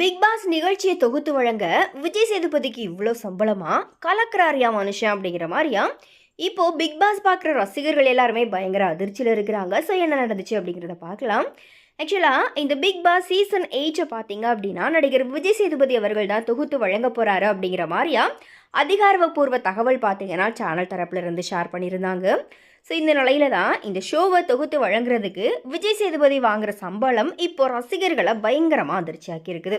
Big pass நிகழ்ச்சியை தொகுத்து வழங்க விஜய் சேதுபதிக்கு இவ்வளோ சம்பளமா? கலக்கிறாரியா மனுஷன் அப்படிங்கிற மாதிரியா? இப்போ பிக் பாஸ் பார்க்குற ரசிகர்கள் எல்லாருமே பயங்கர அதிர்ச்சியில் இருக்கிறாங்க. ஸோ என்ன நடந்துச்சு அப்படிங்கிறத பார்க்கலாம். ஆக்சுவலாக இந்த பிக் பாஸ் சீசன் எயிட்டை பார்த்தீங்க அப்படின்னா நடிகர் விஜய் சேதுபதி அவர்கள் தான் தொகுத்து வழங்க போகிறாரு அப்படிங்கிற மாதிரியா அதிகாரப்பூர்வ தகவல் பார்த்தீங்கன்னா சேனல் தரப்பில் இருந்து ஷேர் பண்ணியிருந்தாங்க. ஸோ இந்த நிலையில தான் இந்த ஷோவை தொகுத்து வழங்குறதுக்கு விஜய் சேதுபதி வாங்குற சம்பளம் இப்போ ரசிகர்களை பயங்கரமாக அதிர்ச்சியாக்கி இருக்குது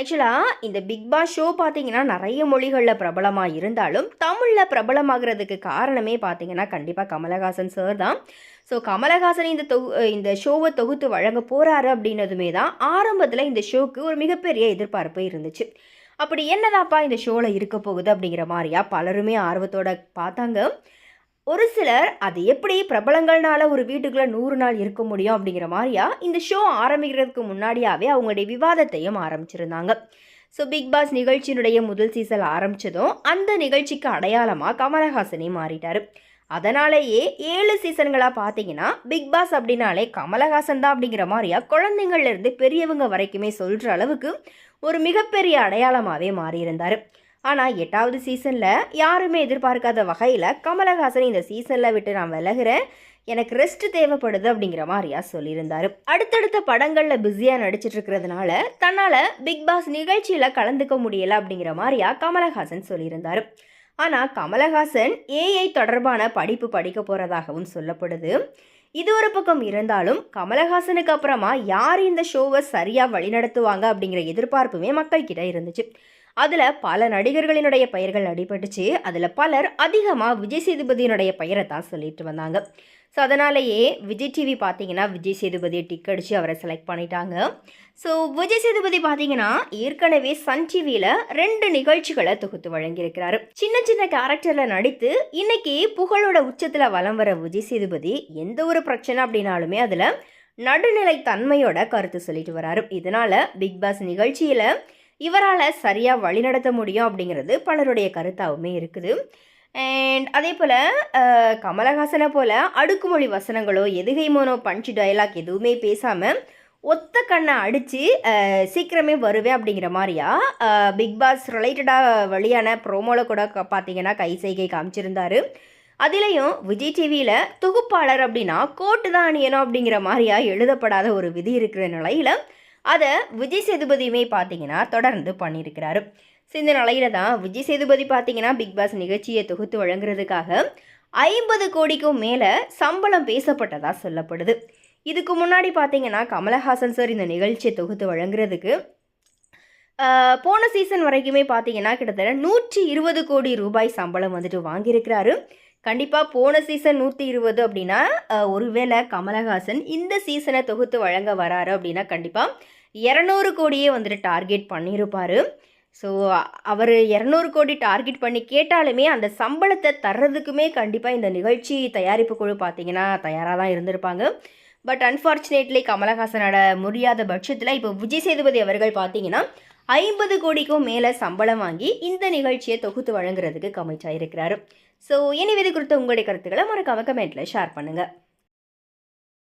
ஆக்சுவலாக இந்த பிக் பாஸ் ஷோ பார்த்தீங்கன்னா நிறைய மொழிகளில் பிரபலமாக இருந்தாலும் தமிழில் பிரபலமாகிறதுக்கு காரணமே பார்த்தீங்கன்னா கண்டிப்பாக கமலஹாசன் சார் தான். ஸோ கமலஹாசன் இந்த தொகு இந்த ஷோவை தொகுத்து வழங்க போகிறாரு அப்படின்னதுமே தான் ஆரம்பத்தில் இந்த ஷோக்கு ஒரு மிகப்பெரிய எதிர்பார்ப்பு இருந்துச்சு. அப்படி என்னதாப்பா இந்த ஷோவில் இருக்க போகுது அப்படிங்கிற மாதிரியா பலருமே ஆர்வத்தோட பார்த்தாங்க. ஒரு சிலர் அது எப்படி பிரபலங்கள்னால ஒரு வீட்டுக்குள்ளே நூறு நாள் இருக்க முடியும் அப்படிங்கிற மாதிரியா இந்த ஷோ ஆரம்பிக்கிறதுக்கு முன்னாடியாவே அவங்களுடைய விவாதத்தையும் ஆரம்பிச்சிருந்தாங்க. ஸோ பிக் பாஸ் நிகழ்ச்சியினுடைய முதல் சீசன் ஆரம்பித்ததும் அந்த நிகழ்ச்சிக்கு அடையாளமாக கமலஹாசனே மாறிட்டார். அதனாலேயே ஏழு சீசன்களாக பார்த்தீங்கன்னா பிக் பாஸ் அப்படின்னாலே கமலஹாசன் தான் அப்படிங்கிற மாதிரியா குழந்தைங்கள்லேருந்து பெரியவங்க வரைக்குமே சொல்கிற அளவுக்கு ஒரு மிகப்பெரிய அடையாளமாகவே மாறியிருந்தார். ஆனால் எட்டாவது சீசனில் யாருமே எதிர்பார்க்காத வகையில் கமலஹாசன் இந்த சீசனில் விட்டு நான் விலகுறேன். எனக்கு ரெஸ்ட் தேவைப்படுது அப்படிங்கிற மாதிரியா சொல்லியிருந்தார். அடுத்தடுத்த படங்களில் பிஸியாக நடிச்சிட்டு இருக்கிறதுனால தன்னால் பிக் பாஸ் நிகழ்ச்சியில் கலந்துக்க முடியல அப்படிங்கிற மாதிரியா கமலஹாசன் சொல்லியிருந்தார். ஆனால் கமலஹாசன் ஏஐ தொடர்பான படிப்பு படிக்க போகிறதாகவும் சொல்லப்படுது. இது ஒரு பக்கம் இருந்தாலும் கமலஹாசனுக்கு அப்புறமா யார் இந்த ஷோவை சரியாக வழிநடத்துவாங்க அப்படிங்கிற எதிர்பார்ப்புமே மக்கள்கிட்ட இருந்துச்சு. அதில் பல நடிகர்களினுடைய பெயர்கள் அடிபட்டுச்சு அதில் பலர் அதிகமாக விஜய் சேதுபதியினுடைய பெயரை தான் சொல்லிட்டு வந்தாங்க. ஸோ அதனாலேயே விஜய் டிவி பார்த்தீங்கன்னா விஜய் சேதுபதியை டிக் அடித்து அவரை செலக்ட் பண்ணிட்டாங்க. ஸோ விஜய் சேதுபதி பார்த்தீங்கன்னா ஏற்கனவே சன் டிவியில் ரெண்டு நிகழ்ச்சிகளை தொகுத்து வழங்கியிருக்கிறாரு. சின்ன சின்ன கேரக்டரில் நடித்து இன்னைக்கு புகழோட உச்சத்தில் வலம் வர விஜய் சேதுபதி எந்த ஒரு பிரச்சனை அப்படின்னாலுமே அதில் நடுநிலை தன்மையோட கருத்து சொல்லிட்டு வராரு. இதனால் பிக் பாஸ் நிகழ்ச்சியில் இவரால் சரியாக வழிநடத்த முடியும் அப்படிங்கிறது பலருடைய கருத்தாகவுமே இருக்குது. அண்ட் அதே போல் கமலஹாசனை போல் அடுக்குமொழி வசனங்களோ எதுகை மோனோ பஞ்சு டயலாக் எதுவுமே பேசாமல் ஒத்த கண்ணை அடித்து சீக்கிரமே வருவேன் அப்படிங்கிற மாதிரியா பிக் பாஸ் ரிலேட்டடாக வழியான ப்ரோமோவில் கூட பார்த்தீங்கன்னா கை செய்கை காமிச்சிருந்தாரு. அதுலேயும் விஜய் டிவியில் தொகுப்பாளர் அப்படின்னா கோட்டு தான் அணியணும் அப்படிங்கிற மாதிரியா எழுதப்படாத ஒரு விதி இருக்கிற நிலையில் அதை விஜய் சேதுபதியுமே பார்த்தீங்கன்னா தொடர்ந்து பண்ணியிருக்கிறாரு. ஸோ இந்த நிலையில தான் விஜய் சேதுபதி பார்த்தீங்கன்னா பிக் பாஸ் நிகழ்ச்சியை தொகுத்து வழங்குறதுக்காக ஐம்பது கோடிக்கும் மேலே சம்பளம் பேசப்பட்டதாக சொல்லப்படுது. இதுக்கு முன்னாடி பார்த்தீங்கன்னா கமலஹாசன் சார் இந்த நிகழ்ச்சியை தொகுத்து வழங்குறதுக்கு போன சீசன் வரைக்குமே பார்த்தீங்கன்னா கிட்டத்தட்ட நூற்றி இருபது கோடி ரூபாய் சம்பளம் வந்துட்டு வாங்கியிருக்கிறாரு. கண்டிப்பாக போன சீசன் நூற்றி இருபது அப்படின்னா ஒருவேளை கமலஹாசன் இந்த சீசனை தொகுத்து வழங்க வராரு அப்படின்னா கண்டிப்பாக இரநூறு கோடியே வந்துட்டு டார்கெட் பண்ணியிருப்பார் ஸோ அவர் இரநூறு கோடி டார்கெட் பண்ணி கேட்டாலுமே அந்த சம்பளத்தை தர்றதுக்குமே கண்டிப்பாக இந்த நிகழ்ச்சி தயாரிப்பு குழு பார்த்தீங்கன்னா தயாராக தான் இருந்திருப்பாங்க. பட் அன்ஃபார்ச்சுனேட்லி கமலஹாசனோட முடியாத பட்சத்தில் இப்போ விஜய் சேதுபதி அவர்கள் பார்த்தீங்கன்னா ஐம்பது கோடிக்கும் மேலே சம்பளம் வாங்கி இந்த நிகழ்ச்சியை தொகுத்து வழங்குறதுக்கு கமிட்டாயிருக்கிறாரு ஸோ இனி இது குறித்த உங்களுடைய கருத்துக்களை மறக்காம கமெண்ட்டில் ஷேர் பண்ணுங்கள்